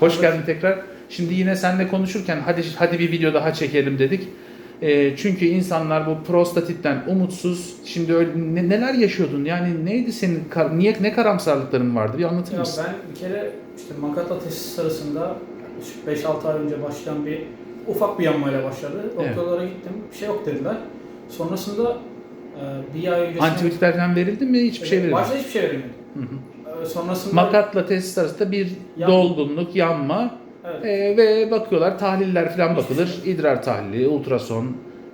Hoş geldin tekrar. Şimdi yine seninle konuşurken hadi hadi bir video daha çekelim dedik. Ee, çünkü insanlar bu prostatitten umutsuz. Şimdi öyle, ne- neler yaşıyordun? Yani neydi senin kar- niye ne karamsarlıkların vardı? Bir anlatır Ya mısın? ben bir kere işte makatla tesis sırasında 5-6 ay önce başlayan bir ufak bir yanmayla başladı. Evet. Doktorlara gittim. Bir şey yok dediler. Sonrasında e, bir ay öncesinde... Antibiyotiklerden verildi mi? Hiçbir şey verilmedi. Başta hiçbir şey verilmedi. Hı hı. E, Sonrasında... Makatla tesis arasında bir Yan- dolgunluk, yanma Evet. ee, ve bakıyorlar tahliller falan bakılır. İdrar tahlili, ultrason,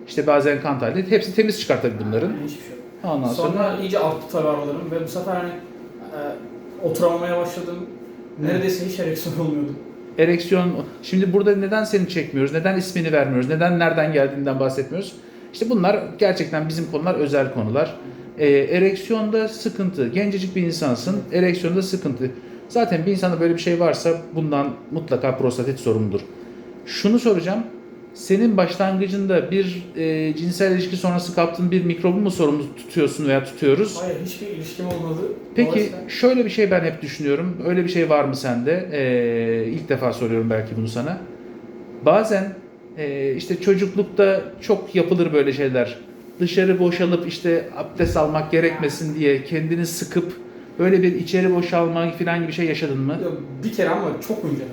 işte bazen kan tahlili. Hepsi temiz çıkar tabii bunların. Hiçbir şey yok. Ondan sonra, Sonra iyice arttı tabii ve bu sefer hani e, oturamamaya başladım. Neredeyse hiç ereksiyon olmuyordu. ereksiyon şimdi burada neden seni çekmiyoruz? Neden ismini vermiyoruz? Neden nereden geldiğinden bahsetmiyoruz? İşte bunlar gerçekten bizim konular özel konular. Ee, ereksiyonda sıkıntı. Gencecik bir insansın. Ereksiyonda sıkıntı. Zaten bir insanda böyle bir şey varsa bundan mutlaka prostatit sorumludur. Şunu soracağım. Senin başlangıcında bir e, cinsel ilişki sonrası kaptığın bir mikrobu mu sorumlu tutuyorsun veya tutuyoruz? Hayır hiçbir ilişkim olmadı. Peki Dolayısıyla- şöyle bir şey ben hep düşünüyorum. Öyle bir şey var mı sende? Ee, ilk defa soruyorum belki bunu sana. Bazen e, işte çocuklukta çok yapılır böyle şeyler. Dışarı boşalıp işte abdest almak gerekmesin diye kendini sıkıp böyle bir içeri boşalma falan gibi bir şey yaşadın mı? Ya Bir kere ama çok önceden.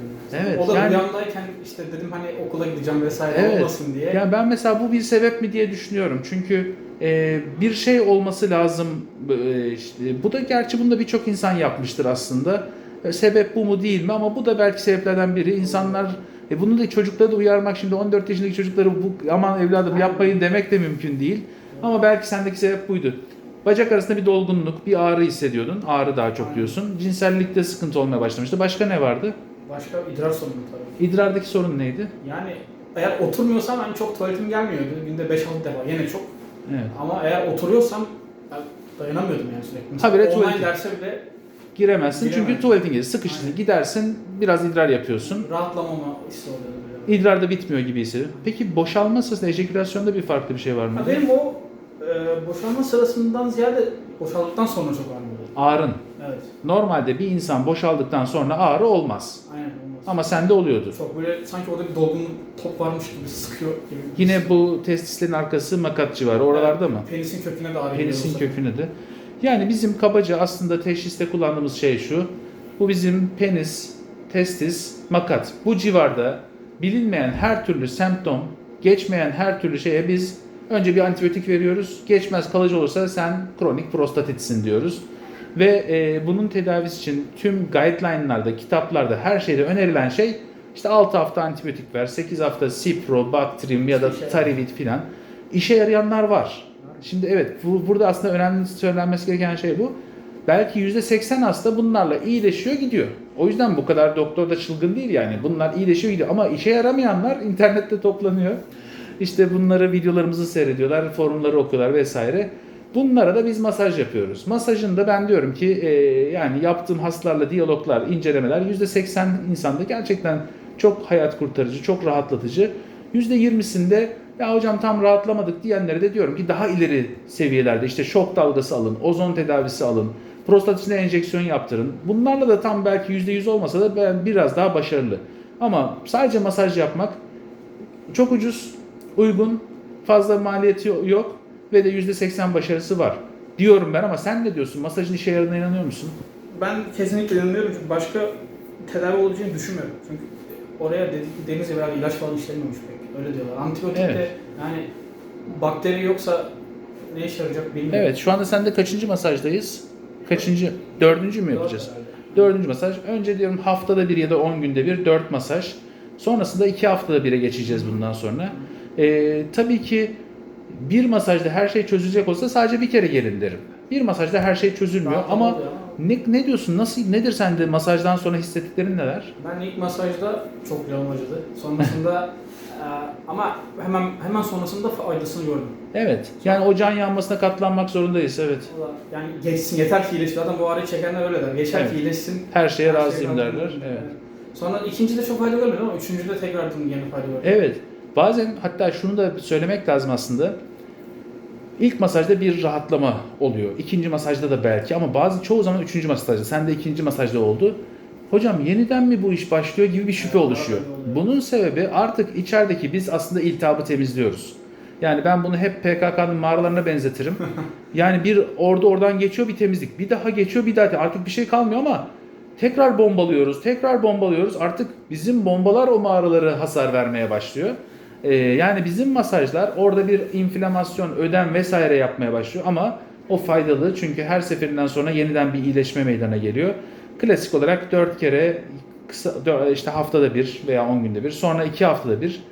Evet, O da yani- rüyamdayken işte dedim hani okula gideceğim vesaire Evet. olmasın diye. Yani ben mesela bu bir sebep mi diye düşünüyorum. Çünkü e, bir şey olması lazım. E, işte, bu da gerçi bunu da birçok insan yapmıştır aslında. E, sebep bu mu değil mi? Ama bu da belki sebeplerden biri. İnsanlar e, bunu da çocukları da uyarmak şimdi 14 yaşındaki çocukları bu aman evladım yapmayın demek de mümkün değil. Ama belki sendeki sebep buydu. Bacak arasında bir dolgunluk, bir ağrı hissediyordun. Ağrı daha çok diyorsun. Cinsellikte sıkıntı olmaya başlamıştı. Başka ne vardı? Başka idrar sorunu tabii. İdrardaki sorun neydi? Yani eğer oturmuyorsam ben çok tuvaletim gelmiyordu. Günde 5-6 defa yine çok. Evet. Ama eğer oturuyorsam dayanamıyordum yani sürekli. Mesela Habire online tuvalete- derse bile Giremezsin çünkü Giremem. tuvaletin gelir. Sıkıştın. Aynen. Gidersin biraz idrar yapıyorsun. rahatlamama hissi oluyordu. böyle. İdrar da bitmiyor gibi hissediyorum. Peki boşalma sırasında ejekülasyonda bir farklı bir şey var mı? Ha, benim o e, boşanma sırasından ziyade boşaldıktan sonra çok ağrıyordu. Ağrın. Evet. Normalde bir insan boşaldıktan sonra ağrı olmaz. Aynen olmaz. Ama sende oluyordu. Çok böyle sanki orada bir dolgunluk top varmış gibi sıkıyor gibi. Yine bu testislerin arkası makat civarı oralarda mı? Penisin köküne de ağrı Penisin geliyor. köküne de. Yani bizim kabaca aslında teşhiste kullandığımız şey şu. Bu bizim penis, testis, makat. Bu civarda bilinmeyen her türlü semptom, geçmeyen her türlü şeye biz önce bir antibiyotik veriyoruz. Geçmez kalıcı olursa sen kronik prostatitsin diyoruz. Ve e, bunun tedavisi için tüm guideline'larda, kitaplarda, her şeyde önerilen şey işte 6 hafta antibiyotik ver, 8 hafta Cipro, Bactrim ya da İşe Tarivit filan. İşe yarayanlar var. Şimdi evet bu, burada aslında önemli söylenmesi gereken şey bu. Belki %80 hasta bunlarla iyileşiyor gidiyor. O yüzden bu kadar doktor da çılgın değil yani. Bunlar iyileşiyor gidiyor ama işe yaramayanlar internette toplanıyor. İşte bunları videolarımızı seyrediyorlar, forumları okuyorlar vesaire. Bunlara da biz masaj yapıyoruz. Masajında ben diyorum ki e, yani yaptığım hastalarla diyaloglar, incelemeler %80 insanda gerçekten çok hayat kurtarıcı, çok rahatlatıcı. %20'sinde ya hocam tam rahatlamadık diyenlere de diyorum ki daha ileri seviyelerde işte şok dalgası alın, ozon tedavisi alın, prostat içine enjeksiyon yaptırın. Bunlarla da tam belki %100 olmasa da ben biraz daha başarılı. Ama sadece masaj yapmak çok ucuz, uygun, fazla maliyeti yok ve de %80 başarısı var. Diyorum ben ama sen ne diyorsun? Masajın işe yaradığına inanıyor musun? Ben kesinlikle inanıyorum çünkü başka tedavi olacağını düşünmüyorum. Çünkü oraya gibi herhalde ilaç falan işlemiyormuş pek. Öyle diyorlar. Antibiyotik de Evet. yani bakteri yoksa ne işe yarayacak bilmiyorum. Evet, şu anda sende kaçıncı masajdayız? Kaçıncı? Dördüncü mü yapacağız? Dördüncü masaj. Önce diyorum haftada bir ya da 10 günde bir dört masaj. Sonrasında iki haftada bire geçeceğiz bundan sonra. Ee, tabii ki bir masajda her şey çözülecek olsa sadece bir kere gelin derim. Bir masajda her şey çözülmüyor Rahatlama ama ne, ne diyorsun? Nasıl nedir sende masajdan sonra hissettiklerin neler? Ben ilk masajda çok canım acıdı. Sonrasında ama hemen hemen sonrasında faydasını gördüm. Evet. Yani o can yanmasına katlanmak zorundayız. Evet. Yani geçsin yeter ki iyileşsin. Zaten bu ağrıyı çekenler öyle der. Geçer Evet. ki iyileşsin. Her şeye Her şeye razıyım razıyım derler. der. Evet. Sonra ikincide çok fayda görmedim ama üçüncüde tekrar yeni fayda gördüm. Evet. Bazen hatta şunu da söylemek lazım aslında. İlk masajda bir rahatlama oluyor. İkinci masajda da belki ama bazı çoğu zaman üçüncü masajda. Sen de ikinci masajda oldu. Hocam yeniden mi bu iş başlıyor gibi bir şüphe oluşuyor. Bunun sebebi artık içerideki biz aslında iltihabı temizliyoruz. Yani ben bunu hep PKK'nın mağaralarına benzetirim. Yani bir orada oradan geçiyor bir temizlik. Bir daha geçiyor bir daha. Artık bir şey kalmıyor ama tekrar bombalıyoruz. Tekrar bombalıyoruz. Artık bizim bombalar o mağaraları hasar vermeye başlıyor. Ee, yani bizim masajlar orada bir inflamasyon, ödem vesaire yapmaya başlıyor ama o faydalı çünkü her seferinden sonra yeniden bir iyileşme meydana geliyor. Klasik olarak 4 kere kısa işte haftada bir veya 10 günde bir sonra 2 haftada bir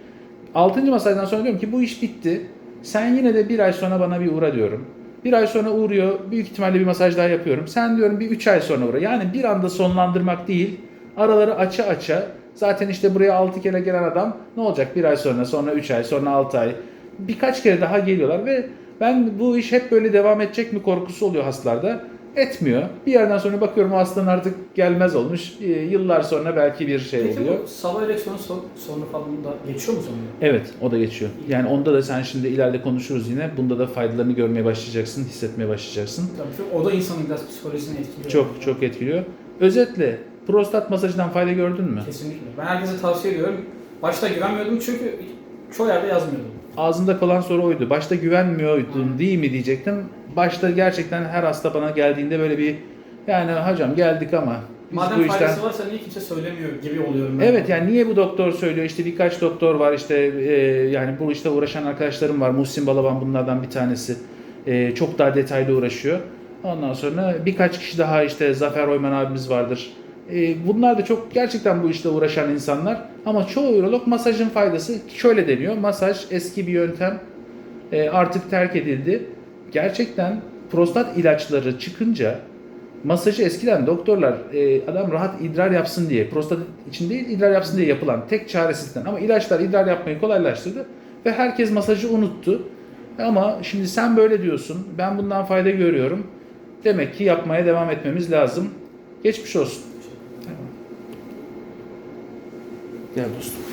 6. masajdan sonra diyorum ki bu iş bitti. Sen yine de bir ay sonra bana bir uğra diyorum. Bir ay sonra uğruyor. Büyük ihtimalle bir masaj daha yapıyorum. Sen diyorum bir 3 ay sonra uğra. Yani bir anda sonlandırmak değil. Araları aça aça. Zaten işte buraya 6 kere gelen adam ne olacak bir ay sonra, sonra 3 ay, sonra 6 ay. Birkaç kere daha geliyorlar ve ben bu iş hep böyle devam edecek mi korkusu oluyor hastalarda. Etmiyor. Bir yerden sonra bakıyorum hastanın artık gelmez olmuş. Ee, Yıllar sonra belki bir şey Peki oluyor. sabah ereksiyonu son, sonra falan da geçiyor mu sonra? Evet o da geçiyor. Yani onda da sen şimdi ileride konuşuruz yine. Bunda da faydalarını görmeye başlayacaksın, hissetmeye başlayacaksın. Tabii çünkü o da insanın biraz psikolojisini etkiliyor. Çok çok etkiliyor. Özetle prostat masajından fayda gördün mü? Kesinlikle. Ben herkese tavsiye ediyorum. Başta güvenmiyordum çünkü çoğu yerde yazmıyordum. Ağzımda kalan soru oydu. Başta güvenmiyordun değil mi diyecektim. Başta gerçekten her hasta bana geldiğinde böyle bir yani hocam geldik ama biz Madem bu işten... faydası varsa niye kimse söylemiyor gibi oluyorum ben. Evet yani niye bu doktor söylüyor işte birkaç doktor var işte e, yani bu işte uğraşan arkadaşlarım var Muhsin Balaban bunlardan bir tanesi E, çok daha detaylı uğraşıyor. Ondan sonra birkaç kişi daha işte Zafer Oyman abimiz vardır. E, bunlar da çok gerçekten bu işte uğraşan insanlar ama çoğu urolog masajın faydası şöyle deniyor masaj eski bir yöntem e, artık terk edildi. Gerçekten prostat ilaçları çıkınca masajı eskiden doktorlar e, adam rahat idrar yapsın diye prostat için değil idrar yapsın diye yapılan tek çaresizden ama ilaçlar idrar yapmayı kolaylaştırdı ve herkes masajı unuttu. Ama şimdi sen böyle diyorsun. Ben bundan fayda görüyorum. Demek ki yapmaya devam etmemiz lazım. Geçmiş olsun. Até a.